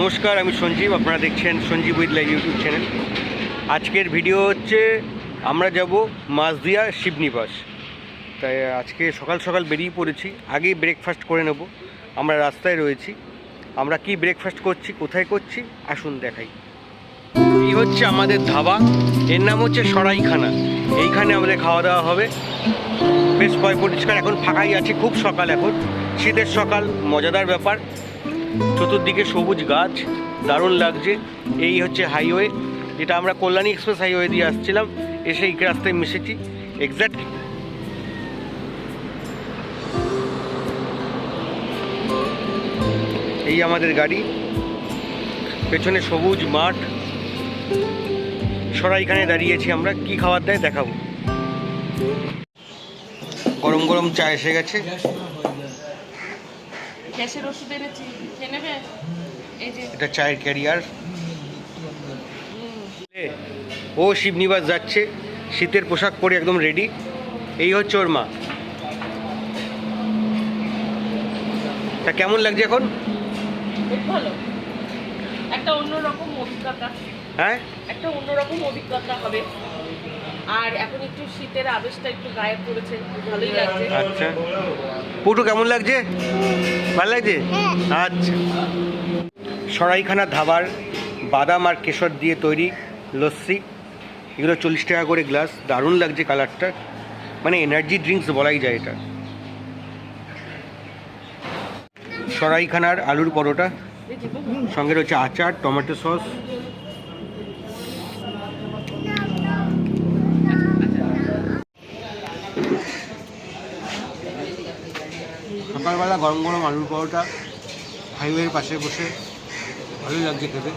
নমস্কার, আমি সঞ্জীব, আপনারা দেখছেন Sanjeev with live YouTube channel. আজকের ভিডিও হচ্ছে, আমরা যাব মাছদিয়া শিবনিবাস। তাই আজকে সকাল সকাল বেরিয়ে পড়েছি, আগেই ব্রেকফাস্ট করে নেব। আমরা রাস্তায় রয়েছি। আমরা কি ব্রেকফাস্ট করছি, কোথায় করছি, আসুন দেখাই। এই হচ্ছে আমাদের ধাবা, এর নাম হচ্ছে সরাইখানা। এইখানে আমাদের খাওয়া দাওয়া হবে। বেশ পয় পরিষ্কার এখন ফাঁকাই আছে, খুব সকাল এখন। শীতের সকাল, মজাদার ব্যাপার। চতুর্দিকে সবুজ গাছ, দারুণ লাগছে। এই হচ্ছে হাইওয়ে যেটা আমরা কল্যাণী এক্সপ্রেস হাইওয়ে দিয়ে আসছিলাম, এসে এই রাস্তায় মিশেছি। এক্স্যাক্ট এই আমাদের গাড়ি। পেছনে সবুজ মাঠ। সরাইখানে দাঁড়িয়েছি আমরা। কি খাবার দেয় দেখাবো। গরম গরম চা এসে গেছে। গ্যাসের ওষুধ এনেছি খেয়ে নেবে? এই যে এটা চায়ের ক্যারিয়ার। ও শিবনিবাস যাচ্ছে শীতের পোশাক পরে একদম রেডি এই হচ্ছে ওর মা। তা কেমন লাগছে এখন? খুব ভালো। একটা অন্যরকম অভিজ্ঞতা। হ্যাঁ? একটা অন্যরকম অভিজ্ঞতা হবে। আর এখন একটু শীতের আবেশটা একটু গায়ে পড়েছে ভালোই লাগছে। আচ্ছা। পুটু কেমন লাগছে? ভালো লাগছে? আচ্ছা। সরাইখানা ধাবার বাদাম আর কেশর দিয়ে তৈরি লস্যি। এগুলো চল্লিশ টাকা করে গ্লাস। দারুণ লাগছে কালারটা। মানে এনার্জি ড্রিঙ্কস বলাই যায় এটা। সরাইখানার আলুর পরোটা। সঙ্গে রয়েছে আচার টমেটো সস। সকালবেলা গরম গরম আলুর পরোটা হাইওয়ের পাশে বসে ভালোই লাগছে খেতে।